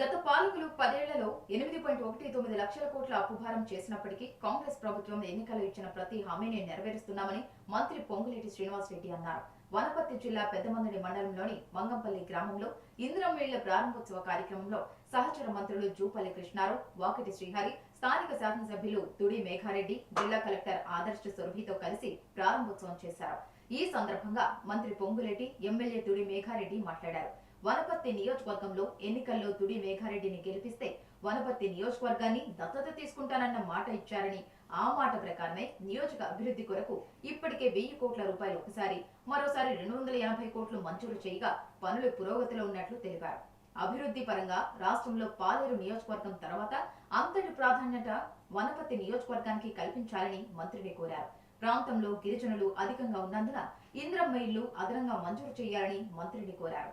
గత పాలకులు పదేళ్ళలో ఎనిమిది పాయింట్ ఒకటి తొమ్మిది లక్షల కోట్ల అప్పుభారం చేసినప్పటికీ కాంగ్రెస్ ప్రభుత్వం ఎన్నికలు ఇచ్చిన ప్రతి హామీని నెరవేరుస్తున్నామని మంత్రి పొంగులేటి శ్రీనివాసరెడ్డి అన్నారు. వనపర్తి జిల్లా పెద్దమందడి మండలంలోని మంగంపల్లి గ్రామంలో ఇందిరమ్మేళ్ళ ప్రారంభోత్సవ కార్యక్రమంలో సహచర మంత్రులు జూపల్లి కృష్ణారావు వాకిటి శ్రీహరి స్థానిక శాసనసభ్యులు తుడి మేఘారెడ్డి జిల్లా కలెక్టర్ ఆదర్శ సురభితో కలిసి ప్రారంభోత్సవం చేశారు. ఈ సందర్భంగా మంత్రి పొంగులేటి ఎమ్మెల్యే తుడి మేఘారెడ్డి మాట్లాడారు. వనపర్తి నియోజకవర్గంలో ఎన్నికల్లో తుడి మేఘారెడ్డిని గెలిపిస్తే వనపర్తి నియోజకవర్గాన్ని దత్తత తీసుకుంటానన్న మాట ఇచ్చారని ఆ మాట ప్రకారమే నియోజక అభివృద్ధి కొరకు ఇప్పటికే వెయ్యి కోట్ల రూపాయలు ఒకసారి మరోసారి రెండు వందల యాభై కోట్లు మంజూరు చేయగా పనులు పురోగతిలో ఉన్నట్లు తెలిపారు. అభివృద్ధి పరంగా రాష్ట్రంలో పాలేరు నియోజకవర్గం తర్వాత అంతటి ప్రాధాన్యత వనపర్తి నియోజకవర్గానికి కల్పించాలని మంత్రిని కోరారు. ప్రాంతంలో గిరిజనులు అధికంగా ఉన్నందున ఇంద్రమ్మ ఇల్లు అదనంగా మంజూరు చేయాలని మంత్రిని కోరారు.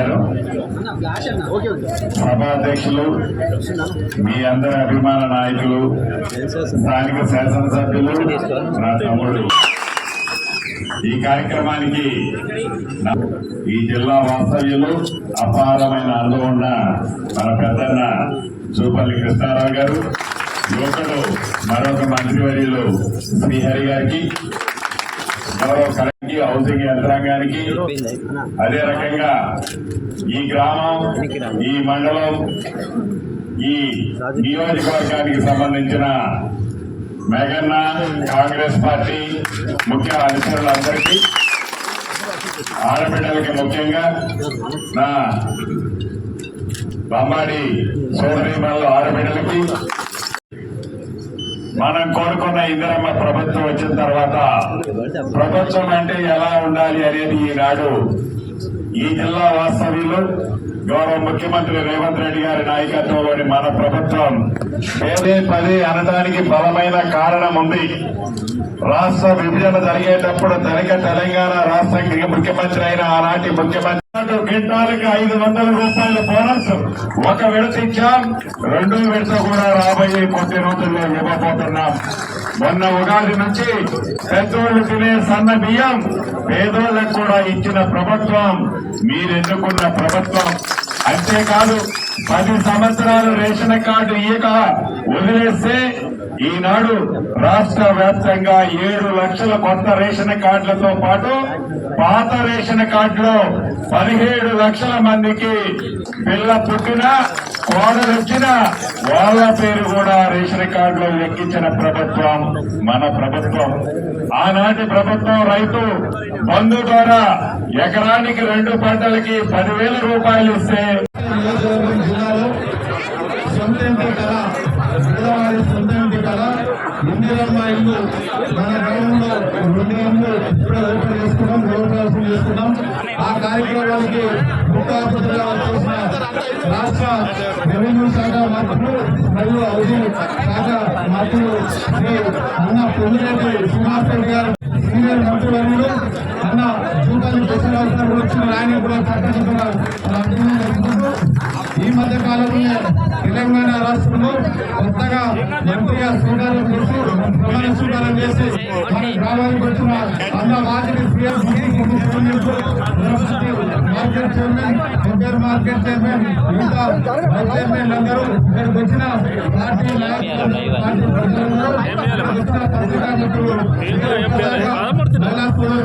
చేశారు. సభాధ్యక్షులు మీ అందరి అభిమాన నాయకులు స్థానిక శాసనసభ్యులు నా తమ్ముడు ఈ కార్యక్రమానికి ఈ జిల్లా వాస్తవ్యులు అపారమైన అనుభవం ఉన్న మన పెద్దన్న జూపల్లి కృష్ణారావు గారు యువకుడు మరొక మంత్రివర్యులు శ్రీహరి గారికి గౌరవ హౌసింగ్ యంత్రాంగానికి అదే రకంగా ఈ గ్రామం ఈ మండలం ఈ నియోజకవర్గానికి సంబంధించిన మేఘన్న కాంగ్రెస్ పార్టీ ముఖ్య అధికారులందరికీ ఆడబిడ్డలకి ముఖ్యంగా నా బొమ్మాడి సోదరి మనలో ఆడబిడ్డలకి మనం కోరుకున్న ఇందిరమ్మ ప్రభుత్వం వచ్చిన తర్వాత ప్రభుత్వం అంటే ఎలా ఉండాలి అనేది ఈనాడు ఈ జిల్లా వాస్తవ్యులు గౌరవ ముఖ్యమంత్రి రేవంత్ రెడ్డి గారి నాయకత్వంలోని మన ప్రభుత్వం పదే పది అనడానికి బలమైన కారణం ఉంది. రాష్ట్ర విభజన జరిగేటప్పుడు తనక తెలంగాణ రాష్ట్రానికి ముఖ్యమంత్రి అయిన ఆనాటి ముఖ్యమంత్రి క్వింటాలకి ఐదు వందల రూపాయల బోనస్ ఒక విడత ఇచ్చాం. రెండో విడత కూడా రాబోయే కొద్ది రోజుల్లో ఇవ్వబోతున్నాం. మొన్న ఉగాది నుంచి పెద్దోళ్ళు తినే సన్న బియ్యం పేదోళ్ళకు కూడా ఇచ్చిన ప్రభుత్వం మీరెన్నుకున్న ప్రభుత్వం అంతేకాదు పది సంవత్సరాలు రేషన్ కార్డు ఇయ్యక వదిలేస్తే ఈనాడు రాష్ట్ర వ్యాప్తంగా ఏడు లక్షల కొత్త రేషన్ కార్డులతో పాటు పాత రేషన్ కార్డులో పదిహేడు లక్షల మందికి పిల్ల పుట్టిన కోడలు వచ్చిన వాళ్ళ పేరు కూడా రేషన్ కార్డులో ఎక్కించిన ప్రభుత్వం మన ప్రభుత్వం. ఆనాటి ప్రభుత్వం రైతు బంధు ద్వారా ఎకరానికి రెండు పంటలకి పదివేల రూపాయలు ఇస్తే జిల్లాలో మన గ్రామంలో రెండు ఇప్పుడే ఓపెన్ చేసుకున్నాం గృహప్రవేశం చేసుకున్నాం ఆ కార్యక్రమానికి ముఖ్య మంత్రులు శ్రీ అన్న పొంగిరెడ్డి శ్రీనివాస్ రెడ్డి గారు సీనియర్ అన్న జూపల్లి గారు వచ్చిన ఆయన కూడా ఈ మధ్య కాలంలో తెలంగాణ రాష్ట్రంలో కొత్తగా ఎంపీఆర్ స్వీకారం చేసి ప్రమాణ స్వీకారం చేసి మన గ్రామానికి వచ్చిన అన్న వాటిని CM market chairman MPR market chairman మిగతా వైస్ చైర్మన్ అందరూ ఇక్కడికి వచ్చిన పార్టీ నాయకులు పార్టీ ప్రజలందరూ వచ్చిన పత్రికా మిత్రులు